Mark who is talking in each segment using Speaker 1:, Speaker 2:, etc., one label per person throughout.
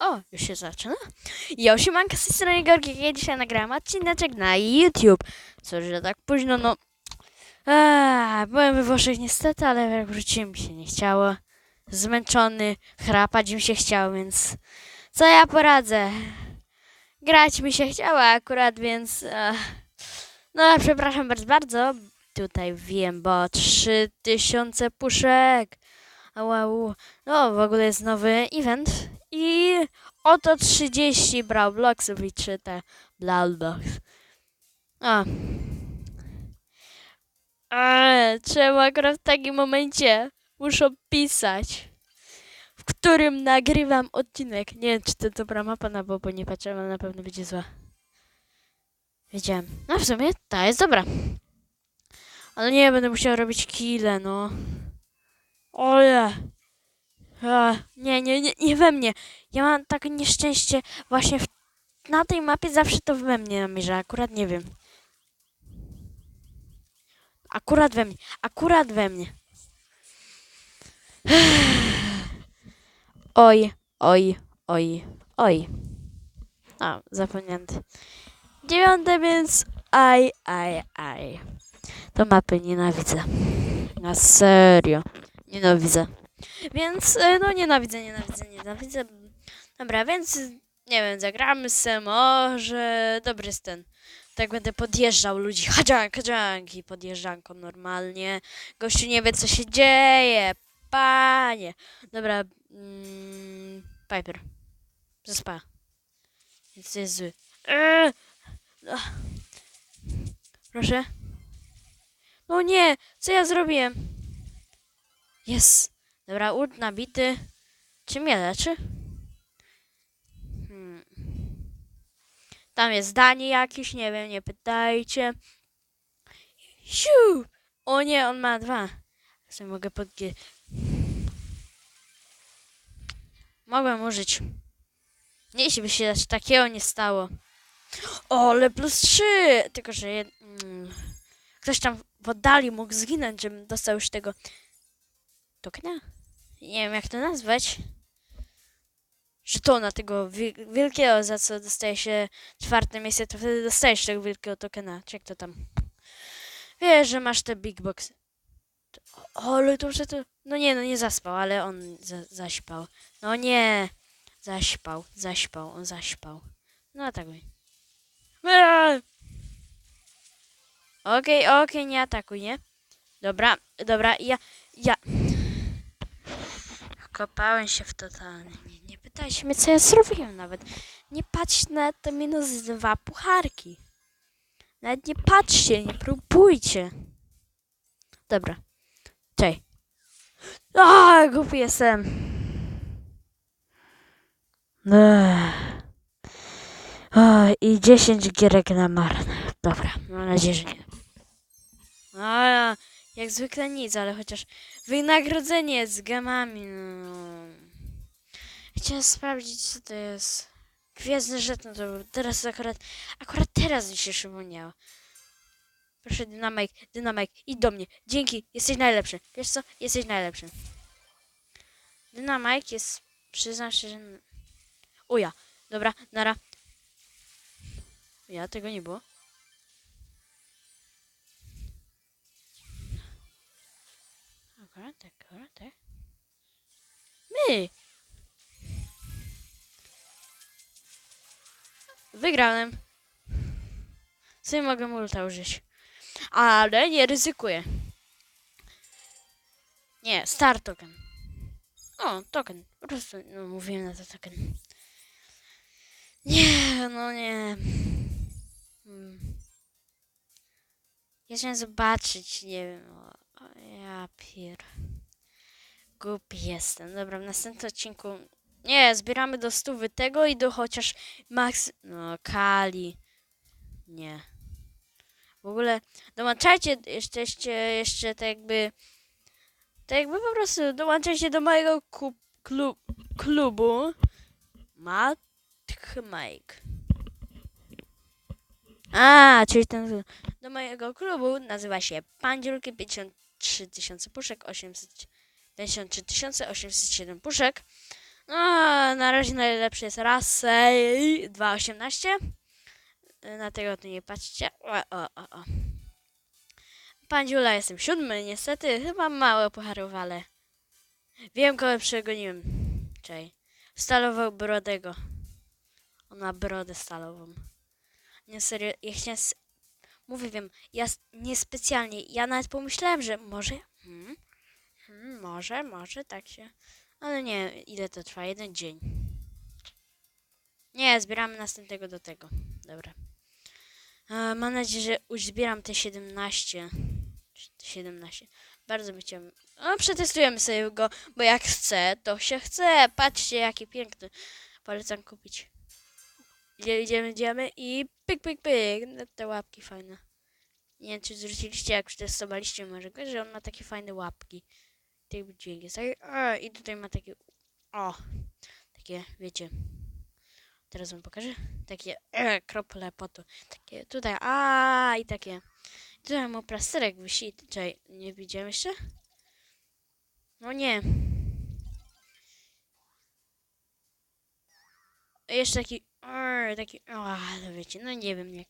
Speaker 1: O, już się zaczyna. Ja siemanka z tej strony Gorki, ja dzisiaj nagrałem odcineczek na YouTube. Cóż, że tak późno, no... Eee, byłem we Włoszech niestety, ale wróciłem mi się nie chciało. Zmęczony, chrapać mi się chciało, więc... Co ja poradzę? Grać mi się chciało akurat, więc... E... No, przepraszam bardzo, bardzo. Tutaj wiem, bo 3000 puszek. Wow. No, w ogóle jest nowy event. I oto 30 Brawl Blocksów i 3 te Brawl Blocks. A. Czemu akurat w takim momencie muszę pisać, w którym nagrywam odcinek. Nie wiem, czy to dobra mapa na bo nie patrzę, ale na pewno będzie zła. Wiedziałem. No w sumie ta jest dobra. Ale nie, będę musiał robić kile, no. Ole. Nie, nie, nie, nie we mnie. Ja mam takie nieszczęście właśnie w, na tej mapie zawsze to we mnie namierza. Akurat nie wiem. Akurat we mnie. Akurat we mnie. Oj, oj, oj, oj. A, zapomniałem. Dziewiąte, więc aj, aj, aj. To mapy nienawidzę. Na serio. Nienawidzę. Więc, e, no nienawidzę, nienawidzę, nienawidzę. Dobra, więc, nie wiem, zagramy se może... Dobry jest ten. Tak będę podjeżdżał ludzi. Hadziank, hadziank i podjeżdżanką normalnie. Gościu nie wie, co się dzieje. Panie. Dobra, mm, Piper. Zaspa. Więc jest zły. Eee! Proszę. No nie, co ja zrobiłem? Jest. Dobra, ult nabity. Czy mnie leczy? Hmm. Tam jest zdanie jakieś, nie wiem, nie pytajcie. Siu! O nie, on ma dwa. Sobie mogę podgie... Mogłem użyć. Jeśli by się takiego nie stało. O, ale plus trzy! Tylko, że jed... mm, ktoś tam w oddali mógł zginąć, żebym dostał już tego tokena? Nie wiem jak to nazwać. Żetona tego wi- wielkiego, za co dostaje się czwarte miejsce, to wtedy dostajesz tego wielkiego tokena. Czy jak to tam? Wiesz, że masz te big boxy. O, ale to, że to... No nie, no nie zaspał, ale on za zaśpał. No nie. Zaśpał, zaśpał, on zaśpał. No atakuj. Eee! Okej, okej, nie atakuj, nie? Dobra, dobra, ja, ja... Wkopałem się w totalnie. Nie, nie pytajcie mnie, co ja zrobiłem nawet. Nie patrzcie na te minus dwa pucharki. Nawet nie patrzcie, nie próbujcie. Dobra. Cześć. A, głupi jestem. Ech. O, I 10 gierek na marne. Dobra, mam nadzieję, że nie. A, jak zwykle nic, ale chociaż wynagrodzenie z gemami. No. Chciałem sprawdzić, co to jest. Gwiezdny żeton to był. Teraz akurat, akurat teraz mi się przypomniało. Proszę, dynamik, dynamik, idź do mnie. Dzięki, jesteś najlepszy. Wiesz co? Jesteś najlepszy. Dynamik jest, przyznam się, że... Uja, dobra, nara. Ja, tego nie było. Akurat akurat tak. My! Wygrałem. Sobie mogę multa użyć. Ale nie ryzykuję. Nie, star token. O, token. Po prostu no, mówiłem na to token. Nie, no nie. Hmm. Chciałem zobaczyć, nie wiem. O, o ja pier... Głupi jestem. Dobra, w następnym odcinku... Nie, zbieramy do stówy tego i do chociaż max... No, Kali. Nie. W ogóle dołączajcie jeszcze, jeszcze, jeszcze tak jakby... Tak jakby po prostu dołączajcie do mojego ku, klub, klubu. Match Mike. A, czyli ten do mojego klubu nazywa się Pandziulki 50 3000 puszek, 853 807 puszek. No, na razie najlepszy jest Russell 218. Na tego tu nie patrzcie. O, o, o, o. Pan Dziula jestem siódmy, niestety. Chyba małe pucharów, ale... Wiem, kogo przegoniłem. Czej. Stalował Brodego. Ona brodę stalową. Nie serio, ja chciałem Mówię, wiem, ja niespecjalnie, ja nawet pomyślałem, że może... Hmm, hmm, może, może, tak się... Ale nie, ile to trwa? Jeden dzień. Nie, zbieramy następnego do tego. Dobra. E, mam nadzieję, że już zbieram te 17. Te 17. Bardzo by chciałem. No, przetestujemy sobie go, bo jak chcę, to się chce. Patrzcie, jaki piękny. Polecam kupić. Idziemy, idziemy, idziemy i pyk, pyk, pyk. No, te łapki fajne. Nie wiem, czy zwróciliście, jak przetestowaliście może go, że on ma takie fajne łapki. Tych dźwięk jest. taki- A, I tutaj ma takie. O! Takie, wiecie. Teraz wam pokażę. Takie e, krople potu. Takie tutaj. A i takie. Tutaj mu plasterek wisi. Czekaj, nie widziałem jeszcze? No nie. Jeszcze taki. Arr, taki. A, no wiecie, no nie wiem jak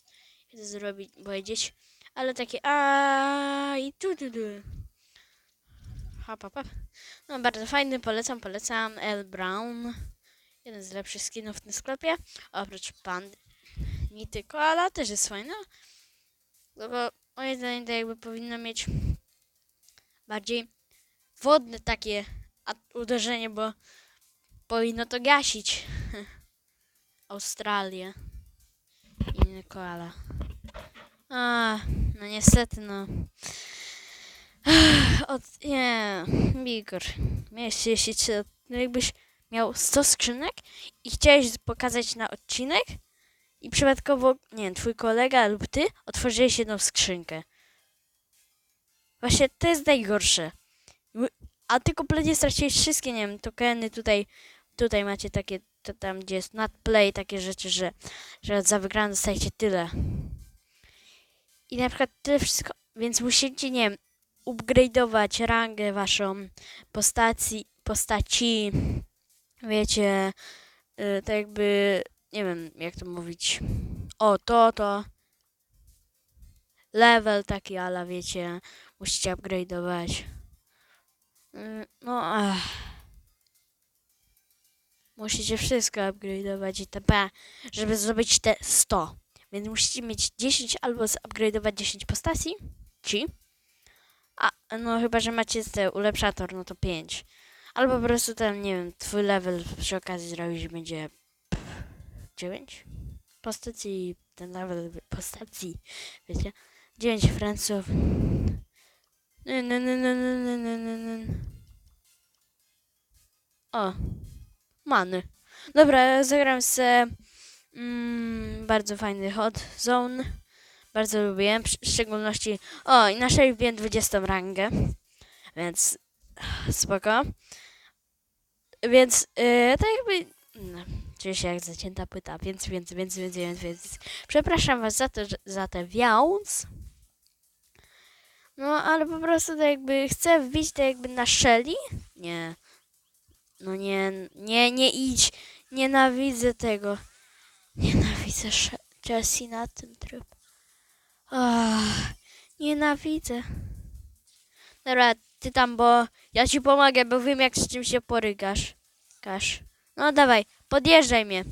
Speaker 1: to zrobić, powiedzieć. Ale takie. A i tu, tu, tu. Hop, hop, hop. No bardzo fajny, polecam, polecam. L. Brown. Jeden z lepszych skinów w tym sklepie. Oprócz pandy. Nity Koala też jest fajna. No bo moim zdaniem to jakby powinno mieć bardziej wodne takie uderzenie, bo powinno to gasić. Australię. Inny koala. A, no niestety no. Od, nie, Bigor. Miałeś jeśli cię, no jakbyś miał 100 skrzynek i chciałeś pokazać na odcinek i przypadkowo, nie wiem, twój kolega lub ty otworzyłeś jedną skrzynkę. Właśnie to jest najgorsze. A ty kompletnie straciłeś wszystkie, nie wiem, tokeny tutaj, tutaj macie takie, to tam gdzie jest not play, takie rzeczy, że, że za wygraną dostajecie tyle. I na przykład tyle wszystko, więc musicie, nie wiem, upgrade'ować rangę waszą postaci, postaci, wiecie, y, tak jakby, nie wiem, jak to mówić, o, to, to, level taki, ale wiecie, musicie upgrade'ować. Musicie wszystko upgrade'ować itp., żeby zrobić te 100. Więc musicie mieć 10 albo zupgrade'ować 10 postaci, ci. A, no chyba, że macie te ulepszator, no to 5. Albo po prostu ten, nie wiem, twój level przy okazji zrobić będzie 9 postaci i ten level postaci, wiecie, 9 Franców. Ny, ny, ny, ny, ny, ny, ny. O, many. Dobra, zagram se mm, bardzo fajny hot zone. Bardzo lubiłem, w szczególności o, i na szali wbiłem 20 rangę, więc spoko. Więc yy, tak jakby, no, czuję się jak zacięta płyta, więc, więc, więc, więc, więc, więc. Przepraszam was za to, za te więc. No, ale po prostu tak jakby chcę wbić tak jakby na Shelly. Nie. No nie, nie, nie idź. Nienawidzę tego. Nienawidzę Jessie na tym trybie. Ach, nienawidzę. Dobra, ty tam, bo ja ci pomogę, bo wiem jak z czym się porygasz. Kasz. No dawaj, podjeżdżaj mnie.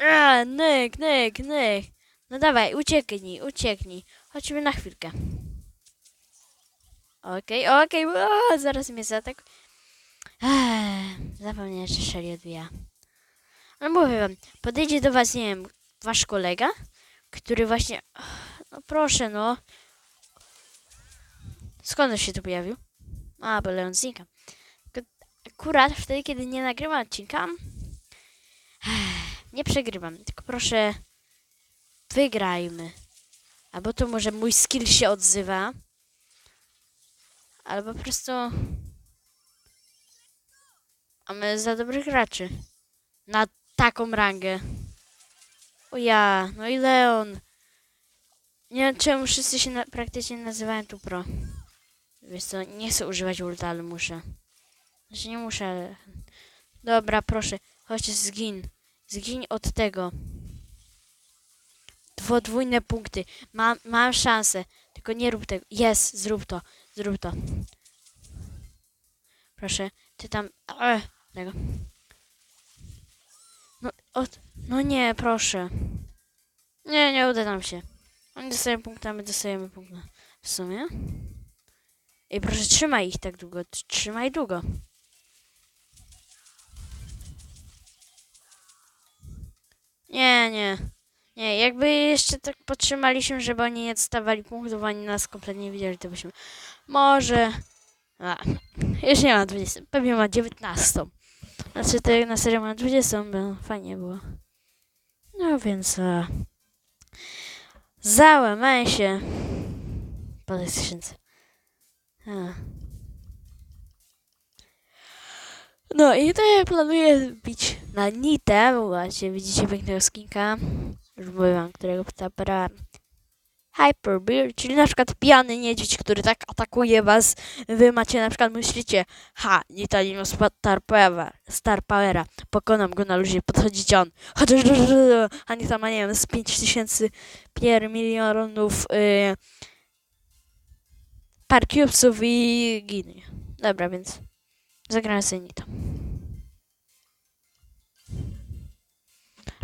Speaker 1: A, nyk, nyk, nyk. No dawaj, ucieknij, ucieknij. Chodźmy na chwilkę. Okej, okej, o, zaraz mnie zaatak. Ech, Zapomniałem, że Shelly odbija. No mówię wam, podejdzie do was, nie wiem, wasz kolega, który właśnie... No proszę, no. Skąd on się tu pojawił? A, bo Leon znika. Akurat wtedy, kiedy nie nagrywam odcinka, nie przegrywam. Tylko proszę, wygrajmy. Albo to może mój skill się odzywa. Albo po prostu... Mamy za dobrych graczy. Na taką rangę. O ja, no i Leon. Nie wiem czemu wszyscy się na, praktycznie nazywają tu pro. Wiesz co, nie chcę używać ulta, ale muszę. Znaczy nie muszę. Dobra, proszę. Chodź, zgin. Zgin od tego. Podwójne punkty. Mam, mam szansę. Tylko nie rób tego. Jest, zrób to. Zrób to. Proszę, ty tam. E, No, od, no nie, proszę. Nie, nie uda nam się. Oni dostają punkty, a my dostajemy punkty. W sumie. I proszę, trzymaj ich tak długo. Trzymaj długo. Nie, nie. Nie, jakby jeszcze tak podtrzymaliśmy, żeby oni nie dostawali punktów, ani nas kompletnie nie widzieli, to byśmy... Może... A, już nie ma 20, pewnie ma 19. Znaczy, to jak na serio ma 20, bo fajnie było. No więc... A, załamałem się po tej skrzynce. No i to ja planuję bić na nitę, bo właśnie widzicie pięknego skinka. Już mówiłam, którego zabrałem. Hyper Bear, czyli na przykład pijany niedźwiedź, który tak atakuje was. Wy macie na przykład myślicie, ha, Nita nie ma Star Powera, Star Powera, pokonam go na luzie, podchodzicie on. Chociaż, a Nita ma, nie wiem, z 5000 pier milionów yy, par cubesów i ginie. Dobra, więc zagramy sobie Nita.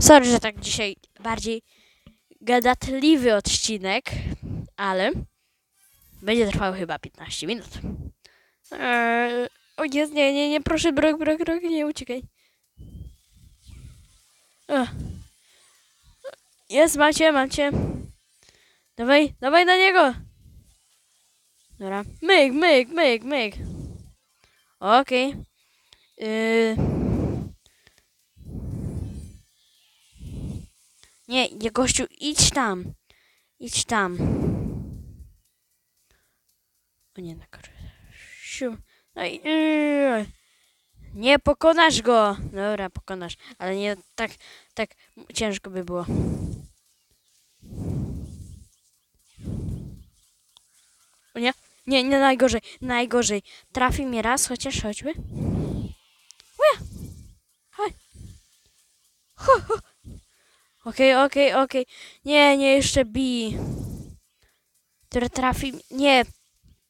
Speaker 1: Sorry, że tak dzisiaj bardziej gadatliwy odcinek, ale będzie trwał chyba 15 minut. Eee, o jest, nie, nie, nie, proszę, brok, brok, brok, nie uciekaj. Ech. Jest, macie, macie. Dawaj, dawaj na niego. Dobra. Myk, myk, myk, myk. Okej. Yy. Nie, nie, gościu, idź tam. Idź tam. O nie, na Siu. No i... yy. Nie pokonasz go. Dobra, pokonasz. Ale nie tak, tak ciężko by było. O nie, nie, nie najgorzej, najgorzej. Trafi mnie raz, chociaż choćby. Okej, okej, okej. Nie, nie, jeszcze bij. Który trafi... Nie.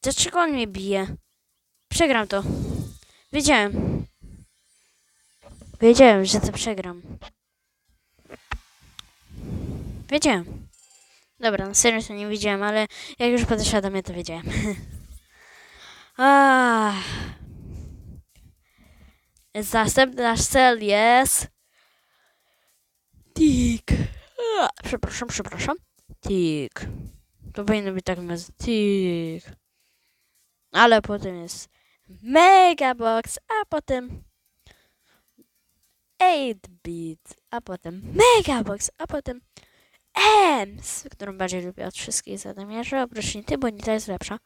Speaker 1: Dlaczego on mnie bije? Przegram to. Wiedziałem. Wiedziałem, że to przegram. Wiedziałem. Dobra, na serio to nie wiedziałem, ale jak już podeszła do mnie, to wiedziałem. ah. Następny cel jest... Tik. Przepraszam, przepraszam. Tik. To powinno być tak nazywa. Tik. Ale potem jest Megabox, a potem 8-bit, a potem Megabox, a potem EMS, którą bardziej lubię od wszystkich zadamiarzy, oprócz Nity, bo Nita jest lepsza.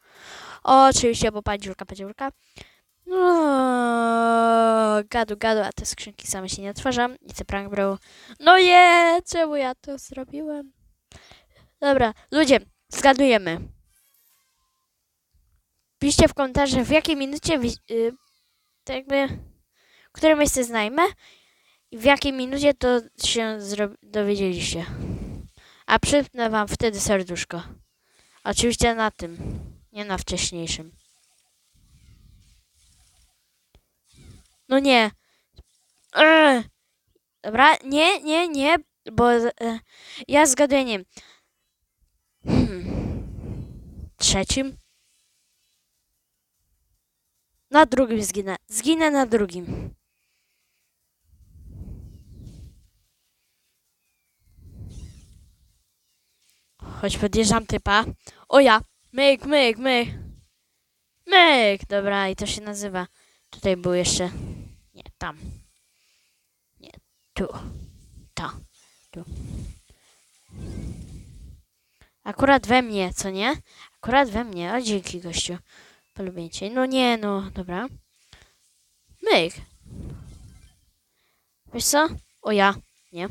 Speaker 1: Oczywiście, bo padziurka, padziurka. Gadu, gadu, a te skrzynki same się nie otworzą. I co prank brał. No je, czemu ja to zrobiłem? Dobra, ludzie, zgadujemy. Piszcie w komentarzach, w jakiej minucie, wi- y, to jakby, które miejsce znajmę i w jakiej minucie to się dowiedzieliście. A przypnę wam wtedy serduszko. Oczywiście na tym, nie na wcześniejszym. No nie. Eee. Dobra, nie, nie, nie, bo e, ja zgaduję, wiem. Hmm. Trzecim? Na drugim zginę. Zginę na drugim. Choć podjeżdżam typa. O ja. Myk, myk, myk. Myk. Dobra, i to się nazywa. Tutaj był jeszcze. Tam. Nie, tu. To. Tu. Akurat we mnie, co nie? Akurat we mnie. O, dzięki, gościu. Polubię cię. No nie, no, dobra. Myk. Wiesz co? O ja. Nie.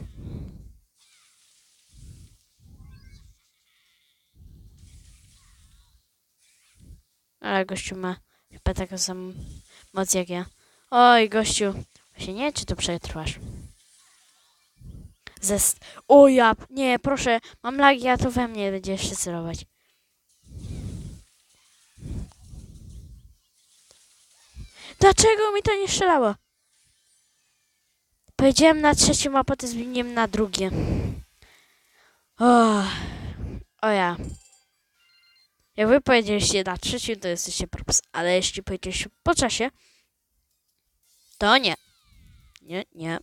Speaker 1: Ale gościu ma chyba taką samą moc jak ja. Oj, gościu. Właśnie nie, czy to przetrwasz? Zest... O ja... Nie, proszę, mam lagi, a to we mnie będzie jeszcze celować. Dlaczego mi to nie strzelało? Powiedziałem na trzecim, a potem zmieniłem na drugie. O, o ja. Jak wy powiedzieliście na trzecim, to jesteście props. Ale jeśli powiedzieliście po czasie, to nie. Nie, nie.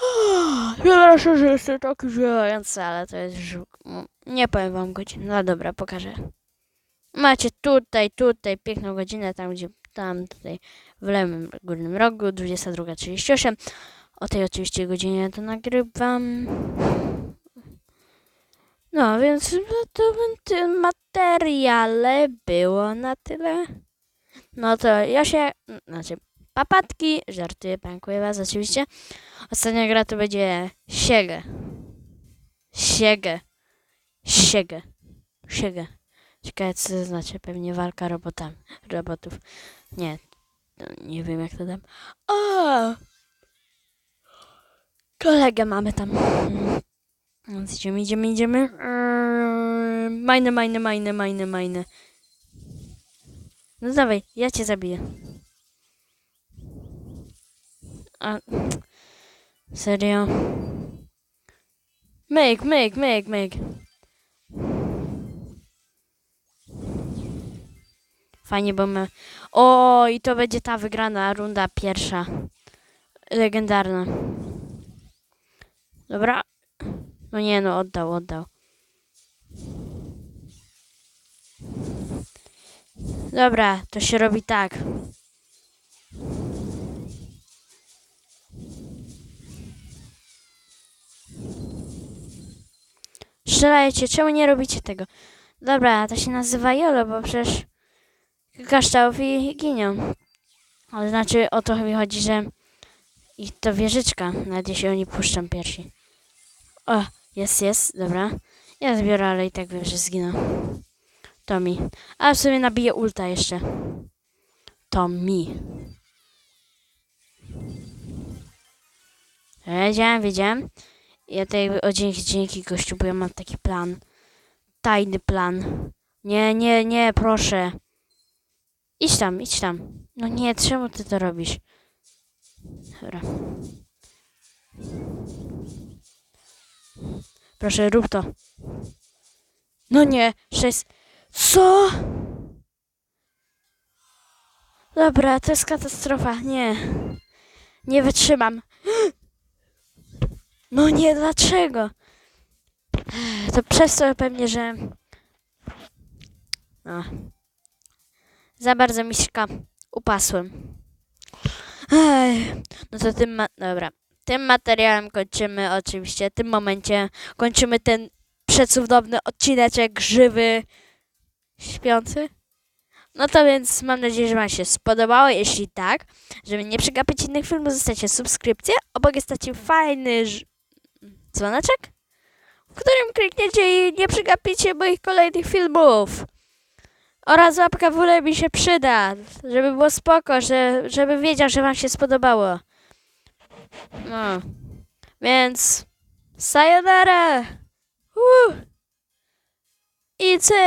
Speaker 1: Przepraszam, że jestem taki zwijający, ale to jest już... mm, Nie powiem wam godzin. No dobra, pokażę. Macie tutaj, tutaj piękną godzinę, tam gdzie, tam tutaj w lewym górnym rogu, 22.38. O tej oczywiście godzinie to nagrywam. No, więc to tym materiale było na tyle. No to ja się, znaczy papatki, żartuję, prankuję was oczywiście. Ostatnia gra to będzie Siegę. Siegę. Siegę. Siegę. Ciekawe co to znaczy, pewnie walka robotami, robotów. Nie, nie wiem jak to tam. O! Kolegę mamy tam. Więc idziemy, idziemy, idziemy. Majne, majne, majne, majne, majne. No dawaj, ja cię zabiję. A... Serio? Myk, myk, myk, myk. Fajnie, bo my... O, i to będzie ta wygrana runda pierwsza. Legendarna. Dobra. No nie, no oddał, oddał. Dobra, to się robi tak. Strzelajcie, czemu nie robicie tego? Dobra, to się nazywa Jolo, bo przecież kaształów i ginią. Ale znaczy o to mi chodzi, że i to wieżyczka, nawet jeśli oni puszczą pierwsi. O, jest, jest, dobra. Ja zbiorę, ale i tak wiem, że zginę. Tommy. A w sumie nabiję ulta jeszcze. Tommy. Wiedziałem, wiedziałem. Ja tutaj, o dzięki, dzięki gościu, bo ja mam taki plan. Tajny plan. Nie, nie, nie, proszę. Idź tam, idź tam. No nie, czemu ty to robisz? Dobra. Proszę, rób to. No nie, sześć. Co? Dobra, to jest katastrofa. Nie. Nie wytrzymam. No nie, dlaczego? To przez to pewnie, że... A. Za bardzo miśka upasłem. Ej, no to tym ma... Dobra. Tym materiałem kończymy oczywiście. W tym momencie kończymy ten przecudowny odcineczek żywy śpiący. No to więc mam nadzieję, że Wam się spodobało. Jeśli tak, żeby nie przegapić innych filmów, zostawcie subskrypcję. Obok jest taki fajny ż- dzwoneczek, w którym klikniecie i nie przegapicie moich kolejnych filmów. Oraz łapka w górę mi się przyda, żeby było spoko, że, żeby wiedział, że Wam się spodobało. No. Więc sayonara! Uh. I!